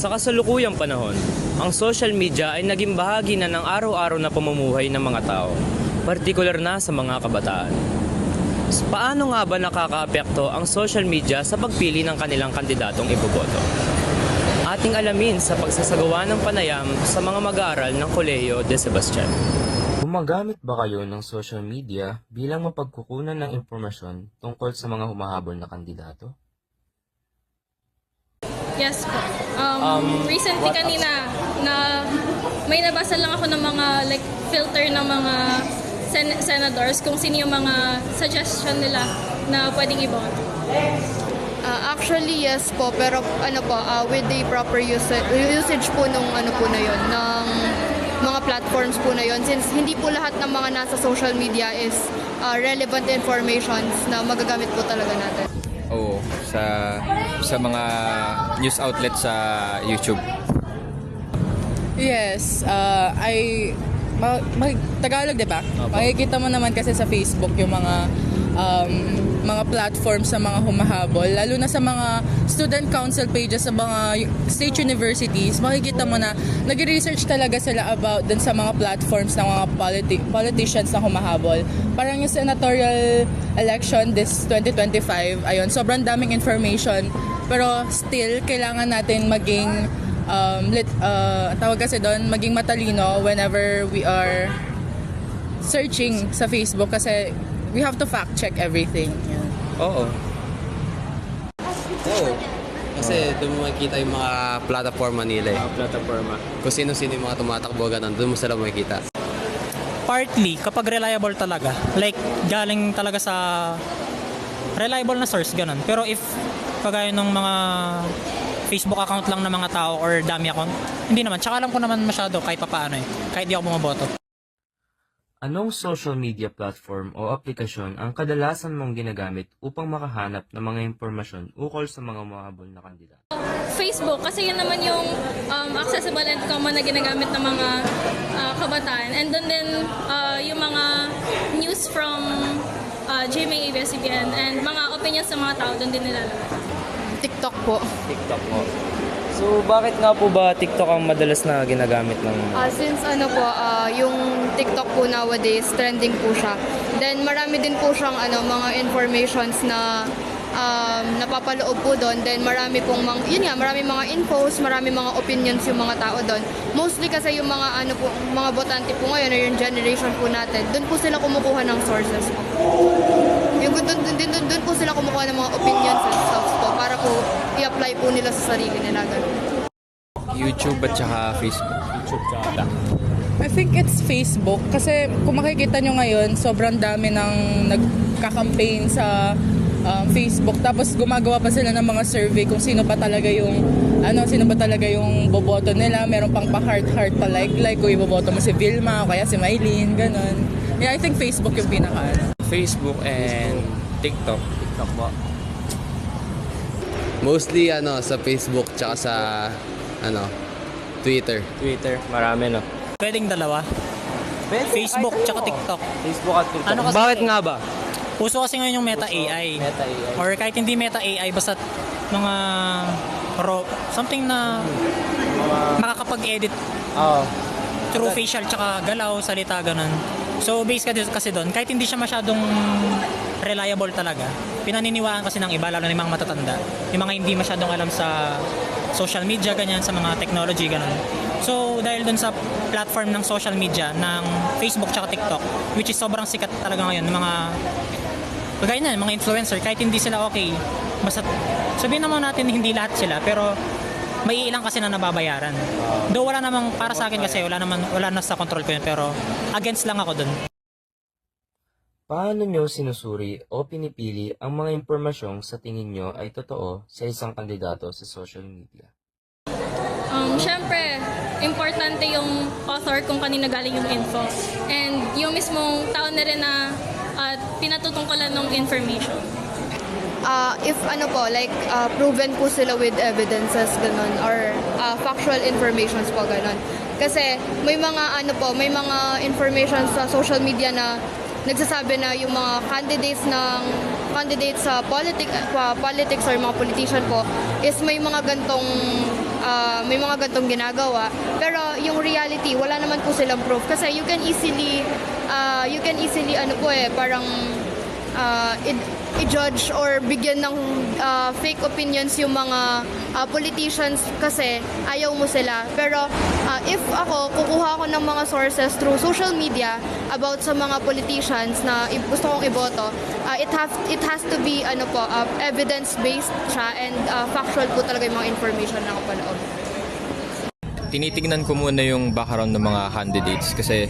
Sa kasalukuyang panahon, ang social media ay naging bahagi na ng araw-araw na pamumuhay ng mga tao, partikular na sa mga kabataan. Paano nga ba nakakaapekto ang social media sa pagpili ng kanilang kandidatong iboboto? Ating alamin sa pagsasagawa ng panayam sa mga mag-aaral ng Kolehiyo de Sebastian. Gumagamit ba kayo ng social media bilang mapagkukunan ng impormasyon tungkol sa mga humahabol na kandidato? Yes po. Um, Um, recently what kanina na may nabasa lang ako ng mga like filter ng mga sen- senators kung sino yung mga suggestion nila na pwedeng iboto. Ah, actually, yes po. Pero ano po, ah, with the proper usage, usage po nung ano po na yon ng mga platforms po na yon since hindi po lahat ng mga nasa social media is ah, relevant informations na magagamit po talaga natin. Oo, sa sa mga news outlet sa YouTube. Yes, uh, I ma, ma, Tagalog 'di ba? Makikita mo naman kasi sa Facebook yung mga um, mga platforms sa mga humahabol, lalo na sa mga student council pages sa mga state universities, makikita mo na nag-research talaga sila about dun sa mga platforms ng mga politi- politicians na humahabol. Parang yung senatorial election this 2025, ayun, sobrang daming information, pero still kailangan natin maging um, lit, uh, tawag kasi doon, maging matalino whenever we are searching sa Facebook kasi we have to fact check everything. Yan. Oo. Oo. Kasi doon mo makikita yung mga plataforma nila eh. Plataforma. Kung sino-sino yung mga tumatakbo ganun, doon mo sila makikita. partly kapag reliable talaga like galing talaga sa reliable na source ganun pero if kagaya ng mga Facebook account lang ng mga tao or dami account hindi naman tsaka alam ko naman masyado kahit papaano eh kahit di ako bumaboto Anong social media platform o aplikasyon ang kadalasan mong ginagamit upang makahanap ng mga impormasyon ukol sa mga humahabol na kandidato? Facebook kasi yun naman yung um, accessible and common na ginagamit ng mga ah, kabataan. And then din ah, yung mga news from uh, GMA ABS-CBN and mga opinions sa mga tao doon din nilalagay. TikTok po. TikTok mo. So, bakit nga po ba TikTok ang madalas na ginagamit ng... Ah, since ano po, ah, yung TikTok po nowadays, trending po siya. Then marami din po siyang ano, mga informations na um, napapaloob po doon. Then marami pong mga, yun nga, marami mga infos, marami mga opinions yung mga tao doon. Mostly kasi yung mga ano po, mga botante po ngayon, or yung generation po natin, doon po sila kumukuha ng sources po. Yung doon, doon, doon, doon, po sila kumukuha ng mga opinions and stuff po para po i-apply po nila sa sarili nila. Ganun. YouTube at saka Facebook. YouTube ka. I think it's Facebook kasi kung makikita nyo ngayon, sobrang dami ng nagka-campaign sa um, Facebook tapos gumagawa pa sila ng mga survey kung sino pa talaga yung ano sino ba talaga yung boboto nila meron pang pa heart heart pa like like kung iboboto mo si Vilma o kaya si Mylene ganun yeah I think Facebook yung pinaka ano. Facebook and TikTok. TikTok mo. Mostly ano sa Facebook tsaka sa ano Twitter. Twitter, marami no. pwedeng dalawa Facebook tsaka TikTok Facebook at TikTok. Ano kasi- Bakit nga ba? uso kasi ngayon yung Meta AI Meta AI. or kahit hindi Meta AI basta mga ro, something na makakapag-edit Oo. through facial tsaka galaw, salita, ganun. So, base kasi, kasi doon, kahit hindi siya masyadong reliable talaga, pinaniniwaan kasi ng iba, lalo na yung mga matatanda, yung mga hindi masyadong alam sa social media, ganyan, sa mga technology, ganun. So, dahil doon sa platform ng social media, ng Facebook tsaka TikTok, which is sobrang sikat talaga ngayon, ng mga kagaya na, mga influencer, kahit hindi sila okay, basta sabihin naman natin hindi lahat sila, pero may ilang kasi na nababayaran. Though wala namang, para sa akin kasi, wala naman, wala na sa control ko yun, pero against lang ako dun. Paano nyo sinusuri o pinipili ang mga impormasyong sa tingin nyo ay totoo sa isang kandidato sa social media? Um, Siyempre, importante yung author kung kanino galing yung info. And yung mismong tao na rin na uh, pinatutungkulan ng information. Ah, if ano po, like ah, proven po sila with evidences ganun or ah, factual informations po ganun. Kasi may mga ano po, may mga information sa social media na nagsasabi na yung mga candidates ng candidates sa politic, pa- politics or mga politician po is may mga gantong ah, may mga gantong ginagawa. Pero yung reality, wala naman po silang proof. Kasi you can easily, uh, you can easily, ano po eh, parang uh, i- i-judge or bigyan ng uh, fake opinions yung mga uh, politicians kasi ayaw mo sila. Pero uh, if ako, kukuha ako ng mga sources through social media about sa mga politicians na gusto kong iboto, uh, it, have, it has to be ano po, uh, evidence-based siya and uh, factual po talaga yung mga information na kapaloob. Tinitignan ko muna yung background ng mga candidates kasi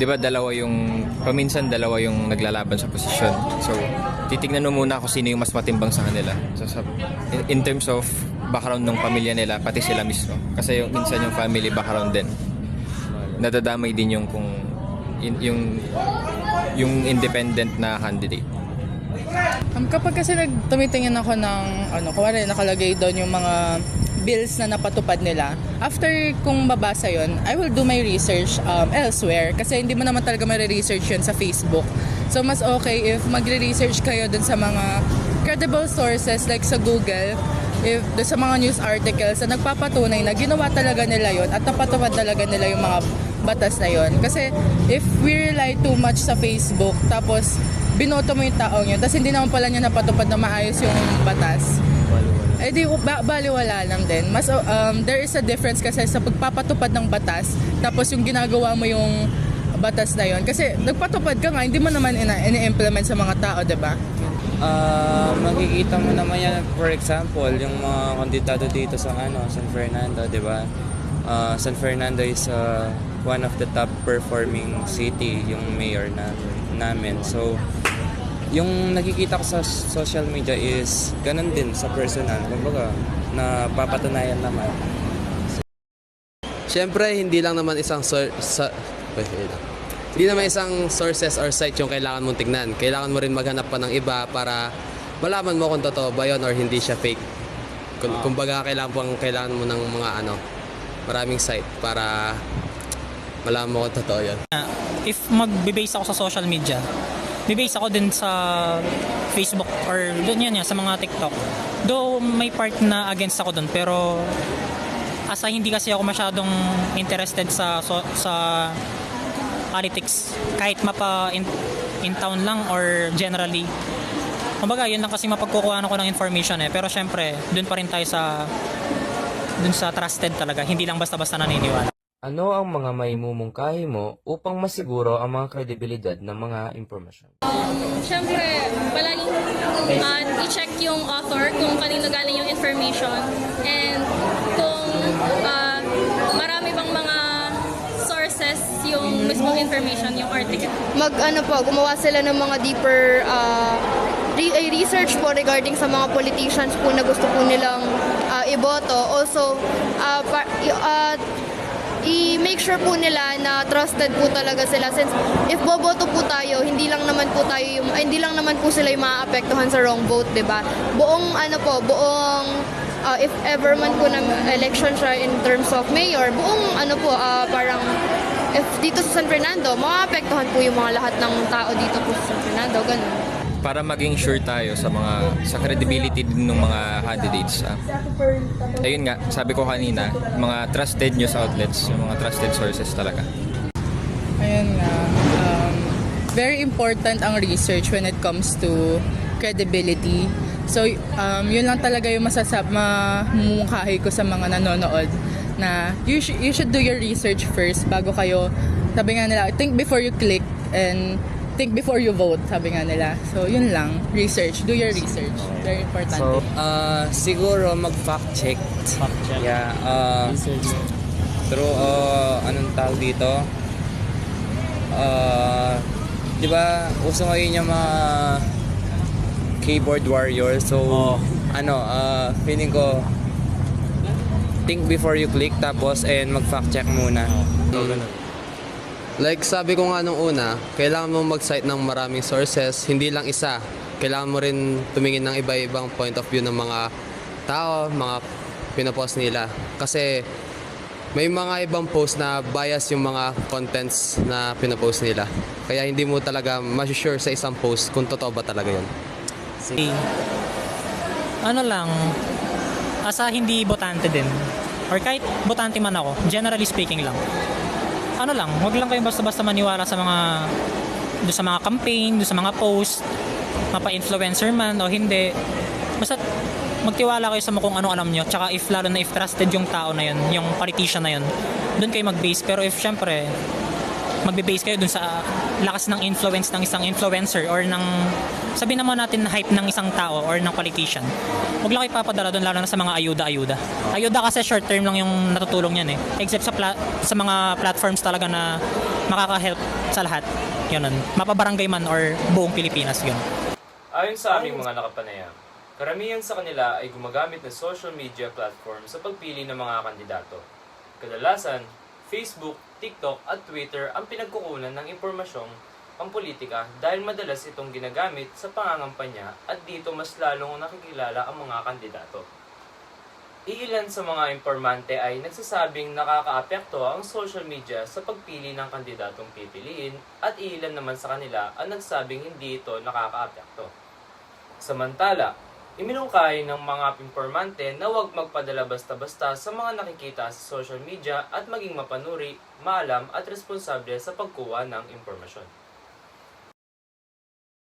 'di ba dalawa yung paminsan dalawa yung naglalaban sa posisyon. So, titignan mo muna kung sino yung mas matimbang sa kanila. So, sa, in, in terms of background ng pamilya nila, pati sila mismo. Kasi yung minsan yung family background din. Nadadamay din yung kung in- yung yung independent na candidate. Um, kapag kasi nag- tumitingin ako ng, ano, kuwari nakalagay doon yung mga bills na napatupad nila, after kung babasa yon I will do my research um, elsewhere kasi hindi mo naman talaga may-research yun sa Facebook. So, mas okay if magre-research kayo dun sa mga credible sources like sa Google, if dun sa mga news articles na nagpapatunay na ginawa talaga nila yon at napatupad talaga nila yung mga batas na yon. Kasi if we rely too much sa Facebook, tapos binoto mo yung taong yun, tapos hindi naman pala niya napatupad na maayos yung batas, eh di ba, baliwala lang din. Mas um, there is a difference kasi sa pagpapatupad ng batas tapos yung ginagawa mo yung batas na yon kasi nagpatupad ka nga hindi mo naman ina- ini-implement sa mga tao, 'di ba? Ah, makikita mo naman yan, for example, yung mga kandidato dito sa ano, San Fernando, di ba? Ah, San Fernando is ah, one of the top performing city, yung mayor na, namin. So, yung nakikita ko sa social media is ganun din sa personal. Kumbaga, napapatunayan naman. Siyempre, hindi lang naman isang sor- sa wait, wait lang. Hindi naman isang sources or site yung kailangan mong tignan. Kailangan mo rin maghanap pa ng iba para malaman mo kung totoo ba yun or hindi siya fake. Kung, kumbaga, kailangan, pang, kailangan mo ng mga ano, maraming site para malaman mo kung totoo yun. if magbe-base ako sa social media, bibase ako din sa Facebook or doon yan, yan sa mga TikTok. Though may part na against ako doon pero asa hindi kasi ako masyadong interested sa so- sa politics. Kahit mapa in, in town lang or generally. Kumbaga yun lang kasi mapagkukuhaan ako ng information eh. Pero syempre doon pa rin tayo sa doon sa trusted talaga. Hindi lang basta-basta naniniwala Ano ang mga maimumungkahi mo upang masiguro ang mga kredibilidad ng mga impormasyon? Siyempre, palaging uh, i-check yung author kung kanino galing yung information and kung uh, marami bang mga sources yung mismong information, yung article. mag ano po, gumawa sila ng mga deeper uh, re- research po regarding sa mga politicians po na gusto po nilang uh, iboto. Also, uh, pa- uh, i-make sure po nila na trusted po talaga sila since if boboto po tayo hindi lang naman po tayo yung ay, hindi lang naman po sila yung maaapektuhan sa wrong vote 'di ba buong ano po buong uh, if ever man po ng election siya in terms of mayor buong ano po uh, parang if dito sa San Fernando, maapektuhan po yung mga lahat ng tao dito po sa San Fernando, ganun. Para maging sure tayo sa mga sa credibility din ng mga candidates. ah. ayun nga, sabi ko kanina, mga trusted news outlets, yung mga trusted sources talaga. Ayun nga. Um, very important ang research when it comes to credibility. So, um, yun lang talaga yung masasab mamumungkahi ko sa mga nanonood na you, sh- you should do your research first bago kayo, sabi nga nila, think before you click and think before you vote, sabi nga nila. So, yun lang. Research. Do your research. Very important. Ah, siguro mag-fact check. Fact check. Yeah. Uh, through, uh, anong tawag dito? Uh, di ba, uso ngayon yung mga keyboard warrior. So, ano, uh, feeling ko, think before you click tapos and mag-fact check muna. Like sabi ko nga nung una, kailangan mo mag-cite ng maraming sources, hindi lang isa. Kailangan mo rin tumingin ng iba-ibang point of view ng mga tao, mga pinopost nila. Kasi may mga ibang post na bias yung mga contents na pinopost nila. Kaya hindi mo talaga ma-sure sa isang post kung totoo ba talaga yun. ano lang asa hindi botante din, or kahit botante man ako, generally speaking lang, ano lang, wag lang kayo basta-basta maniwala sa mga do sa mga campaign, do sa mga post, mapa-influencer man o hindi. Basta magtiwala kayo sa kung ano alam nyo. Tsaka if lalo na if trusted yung tao na yun, yung politician na yun, doon kayo mag-base. Pero if syempre, magbe-base kayo dun sa lakas ng influence ng isang influencer or ng sabihin naman natin hype ng isang tao or ng politician. Huwag lang kayo papadala doon lalo na sa mga ayuda-ayuda. Ayuda kasi short term lang yung natutulong yan eh. Except sa pla- sa mga platforms talaga na makaka-help sa lahat. Yun nun. Mapabarangay man or buong Pilipinas yun. Ayon sa aming mga nakapanayam, karamihan sa kanila ay gumagamit ng social media platform sa pagpili ng mga kandidato. Kadalasan, Facebook, TikTok at Twitter ang pinagkukunan ng impormasyong pampolitika dahil madalas itong ginagamit sa pangangampanya at dito mas lalong nakikilala ang mga kandidato. Iilan sa mga informante ay nagsasabing nakakaapekto ang social media sa pagpili ng kandidatong pipiliin at iilan naman sa kanila ang nagsabing hindi ito nakakaapekto. Samantala, iminungkay ng mga informante na huwag magpadala basta-basta sa mga nakikita sa social media at maging mapanuri, maalam at responsable sa pagkuha ng impormasyon.